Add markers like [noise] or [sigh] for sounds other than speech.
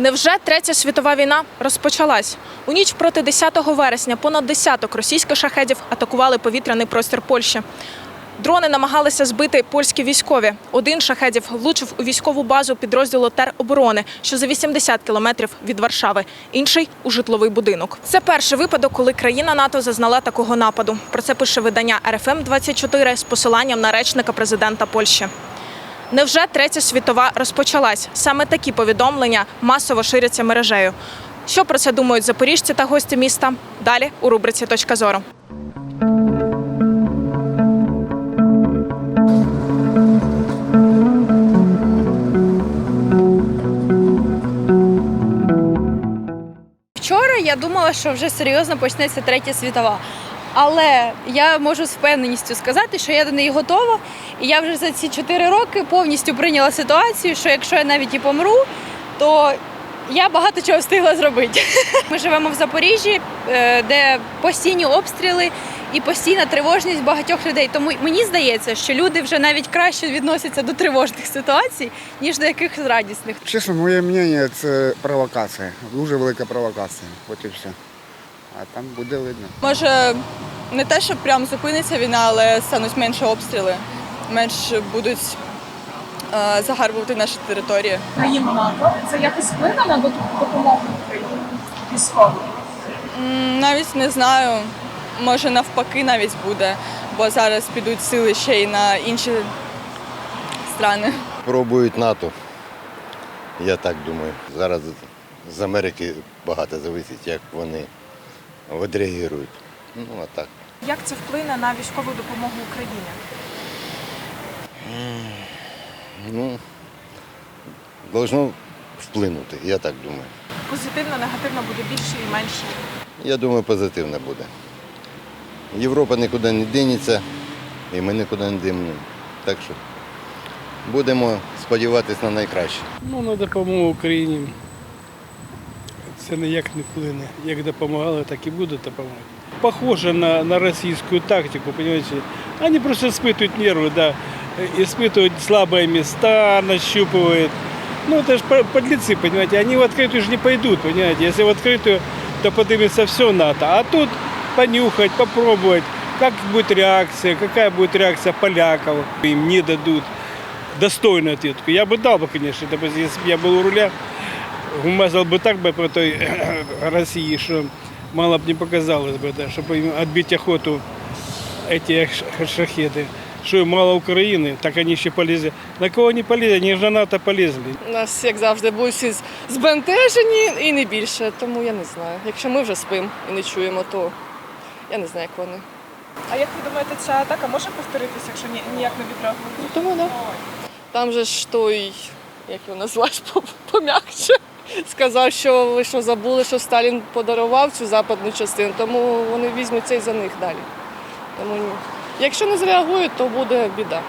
Невже третя світова війна розпочалась? У ніч проти 10 вересня понад десяток російських шахедів атакували повітряний простір Польщі. Дрони намагалися збити польські військові. Один шахедів влучив у військову базу підрозділу тероборони, що за 80 кілометрів від Варшави. Інший у житловий будинок. Це перший випадок, коли країна НАТО зазнала такого нападу. Про це пише видання РФМ 24 з посиланням на речника президента Польщі. Невже третя світова розпочалась? Саме такі повідомлення масово ширяться мережею. Що про це думають запоріжці та гості міста? Далі у рубриці Точка зору. Вчора я думала, що вже серйозно почнеться третя світова. Але я можу з впевненістю сказати, що я до неї готова. І я вже за ці чотири роки повністю прийняла ситуацію, що якщо я навіть і помру, то я багато чого встигла зробити. [laughs] Ми живемо в Запоріжжі, е, де постійні обстріли і постійна тривожність багатьох людей. Тому мені здається, що люди вже навіть краще відносяться до тривожних ситуацій, ніж до якихось радісних. Чесно, моє мнення це провокація. Дуже велика провокація. От і все. А там буде видно. Може, не те, що прям зупиниться війна, але стануть менше обстріли, менше будуть е, загарбувати наші території. Країн НАТО це якось вплине на допомогу Україні військову? Навіть не знаю, може навпаки навіть буде, бо зараз підуть сили ще й на інші страни. Пробують НАТО. Я так думаю. Зараз з Америки багато зависить, як вони відреагують. Ну, а так. Як це вплине на військову допомогу Україні? Ну, должно вплинути, я так думаю. Позитивно, негативно буде більше і менше. Я думаю, позитивно буде. Європа нікуди не дінеться, і ми нікуди не димнемо. Так що будемо сподіватися на найкраще. Ну, на допомогу Україні це ніяк не вплине. Як допомагали, так і будуть допомагати. Похоже на, на російську тактику, понимаете? Они просто испытывают нервы, да, испытывают слабые места, нащупывают. Ну, это же подлецы, понимаете, они в открытую же не пойдут, понимаете. Если в открытую, то поднимется все НАТО. А тут понюхать, попробовать, как будет реакция, какая будет реакция поляков. Им не дадут достойную ответку. Я бы дал бы, конечно, допустим, если бы я был у руля, умазал бы так бы по той [clears throat] России, что мало бы не показалось бы, да, чтобы им отбить охоту эти ш- шахеды. Что им мало Украины, так они еще полезли. На кого они полезли? Они же на НАТО полезли. У нас, як завжди, будуть всі з- збентежені і не більше. Тому я не знаю. Якщо ми вже спимо і не чуємо, то я не знаю, як вони. А як ви думаєте, ця атака може повторитися, якщо ніяк не відреагують? Тому да. Там же ж той, як його назвати по- [laughs] пом'якше, сказав, що ви що забули, що Сталін подарував цю западну частину, тому вони візьмуть це і за них далі. Тому ні. якщо не зреагують, то буде біда.